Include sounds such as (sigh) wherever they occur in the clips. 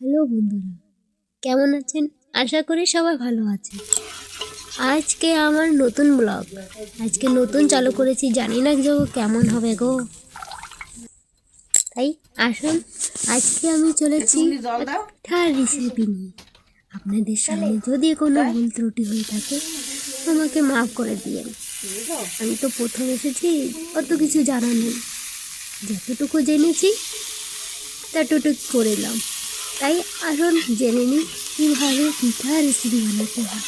Hello বন্ধুরা কেমন আছেন? আশা করি সবাই ভালো আছেন। আজকে আমার নতুন ব্লগ। আজকে নতুন চালু করেছি জানি না যে কেমন হবে গো। তাই আসুন আজকে আমি চলেছি একটা রেসিপি নিয়ে। আপনাদের সামনে যদি কোনো ভুল ত্রুটি হয়ে থাকে আমাকে মাফ করে দিয়েন। আমি তো প্রথম এসেছি অত কিছু জানা নেই। যতটুকু জেনেছি ততটুকু করলাম তাই আসুন জেনে নিই কীভাবে পিঠা রেসিপি বানাতে হয়।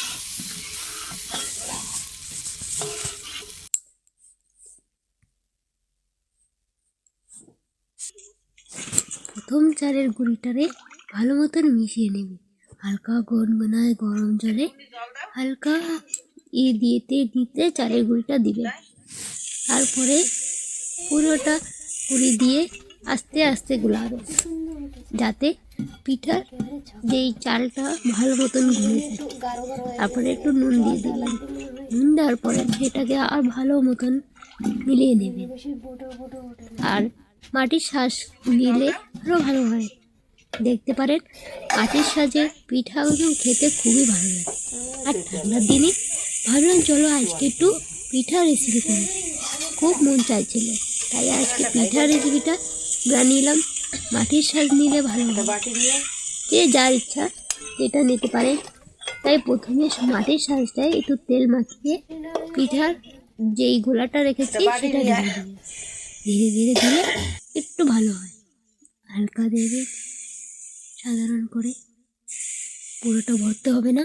প্রথম চালের গুঁড়িটারে ভালো মতন মিশিয়ে নেবে। হালকা গনগনায় গরম জলে হালকা ই দিতে দিতে চালের গুঁড়িটা দিবে। তারপরে পুরোটা গুঁড়ি দিয়ে আস্তে আস্তে গুলাবে। যাতে পিঠার যেই চালটা ভালো মতন ঘুরে যায়। তারপরে একটু নুন দিয়ে দিবেন নুন দেওয়ার পরে সেটাকে আর ভালো মতন মিলিয়ে নেবেন আর মাটির শ্বাস দিলে আরও ভালো হয়। দেখতে পারেন, মাটির সাজে পিঠাগুলো খেতে খুবই ভালো লাগে। আর ঠান্ডার দিনে ভাবলাম, চলো আজকে একটু পিঠা রেসিপি করি। খুব মন চাইছিল। তাই আজকে পিঠা রেসিপিটা বানিলাম মাটির সাজ নিলে ভালো হবে যে যার ইচ্ছা সেটা নিতে পারে। তাই প্রথমে মাটির সাজটায় একটু তেল মাখিয়ে পিঠার যেই গোলাটা রেখেছি সেটা ধীরে ধীরে ধীরে একটু ভালো হয়। হালকা দেবে সাধারণ করে পুরোটা ভরতে হবে না।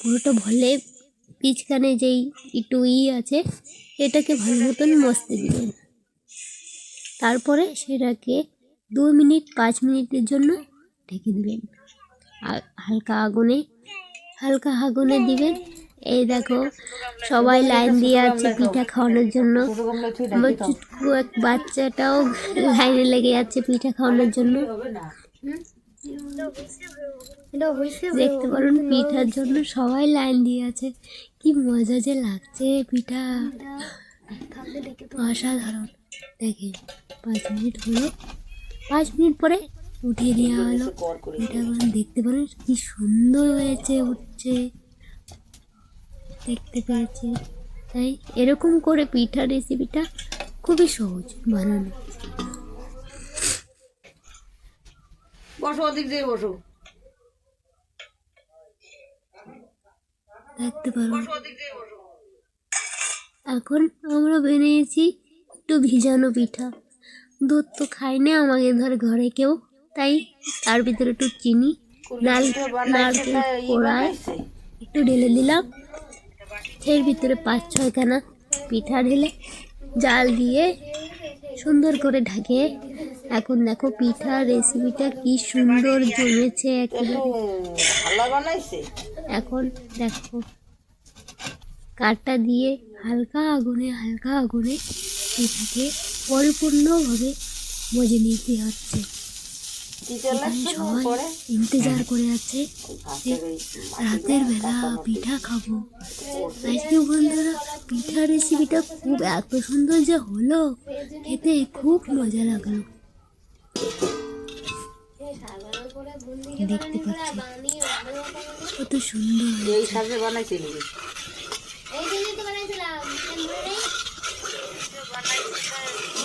পুরোটা ভরলে পিচকানে যেই একটু ই আছে এটাকে ভালো মতন মস্তে দিবেন তারপরে সেটাকে দু মিনিট, পাঁচ মিনিটের জন্য ঢেকে দিবেন। হালকা আগুনে হালকা আগুনে দিবেন। এই দেখো, সবাই লাইন দিয়ে আছে পিঠা খাওয়ানোর জন্য। আমার চুটকু এক বাচ্চাটাও লাইনে লেগে যাচ্ছে পিঠা খাওয়ানোর জন্য। দেখতে পারুন, পিঠার জন্য সবাই লাইন দিয়ে আছে। কি মজা যে লাগছে পিঠা। অসাধারণ। দেখেন, পাঁচ মিনিট হলো। পাঁচ মিনিট পরে উঠিয়ে দেওয়া হলো। পিঠাগুলো দেখতে পারেন কি সুন্দর হয়েছে উঠছে। দেখতে পেয়েছি। তাই এরকম করে পিঠা রেসিপিটা খুবই সহজ বানানো। বসো ওদিক দিয়ে বসো। দেখতে পারো। এখন আমরা বানিয়েছি একটু ভিজানো পিঠা। দুধ তো খাই না আমাদের ধর ঘরে কেউ তাই তার ভিতরে একটু চিনি নারকেল কোড়ায় একটু ঢেলে দিলাম। এর ভিতরে পাঁচ ছয়খানা পিঠা ঢেলে জাল দিয়ে সুন্দর করে ঢাকিয়ে এখন দেখো পিঠা রেসিপিটা কি সুন্দর জমেছে একেবারে। এখন দেখো কাঠটা দিয়ে হালকা আগুনে হালকা আগুনে পিঠাকে পরিপূর্ণভাবে মজে নিতে হচ্ছে। সবাই ইন্তজার করে আছে রাতের বেলা পিঠা খাব। আজকে বন্ধুরা পিঠা রেসিপিটা খুব এত সুন্দর যে হলো খেতে খুব মজা লাগল। দেখতে পাচ্ছি কত সুন্দর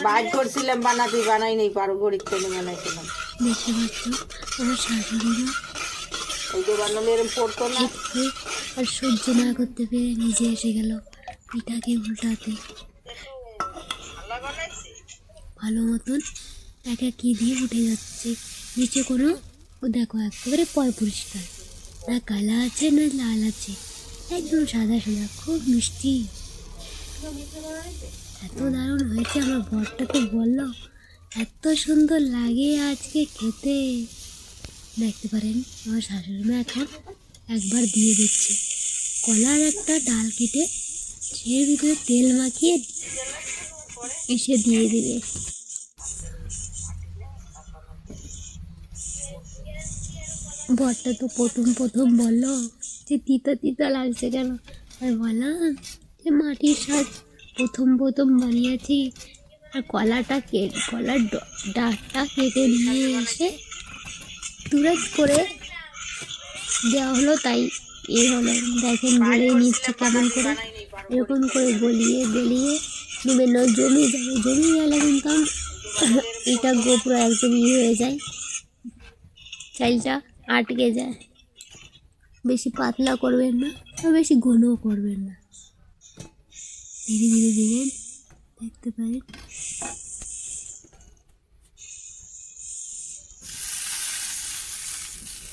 বাজ করছিলাম বানাতে বানাই নেই পারো গরিব থেকে বানাইছিলাম। দেখতে পাচ্ছ আমার শাশুড়িরা এই যে বানালে এরকম পড়তো না। আর সহ্য না করতে পেরে নিজে এসে গেল পিঠাকে উল্টাতে। ভালো মতন এক এক কি দিয়ে উঠে যাচ্ছে নিচে কোনো ও দেখো একেবারে পয় পরিষ্কার। না কালা আছে না লাল আছে একদম সাদা সাদা খুব মিষ্টি। এত দারুণ হয়েছে, আমার বরটা তো বলল, এত সুন্দর লাগে আজকে খেতে। দেখতে পারেন, আমার শাশুড়ি মা এখন একবার দিয়ে দিচ্ছে। কলার একটা ডাল কেটে সের ভিতরে তেল মাখিয়ে এসে দিয়ে দিবে। বরটা তো প্রথম প্রথম বলল যে, তিতা তিতা লাগছে কেন? আর বললাম মাটির সাজ প্রথম প্রথম বানিয়েছি। আর কলাটা কেটে কলার ডাঁটটা কেটে নিয়ে এসে তুরত করে দেওয়া হলো, তাই এ হলো। দেখেন গলিয়ে নিচ্ছে কেমন করে। এরকম করে গলিয়ে গলিয়ে নেবেন না, জমে যাবে, জমি গেলে কিন্তু (coughs) এটা গোপুরো একদম ইয়ে হয়ে যায়। চালটা আটকে যায়। বেশি পাতলা করবেন না, আর বেশি ঘনও করবেন না। ধীরে ধীরে দিবেন দেখতে পারেন।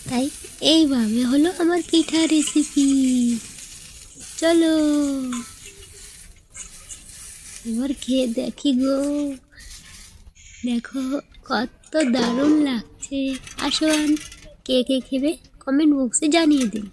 তাই এইভাবে হলো আমার পিঠা রেসিপি চলো। এবার খেয়ে দেখি গো। দেখো কত দারুণ লাগছে। আসুন কে কে খেবে? কমেন্ট বক্সে জানিয়ে দিন।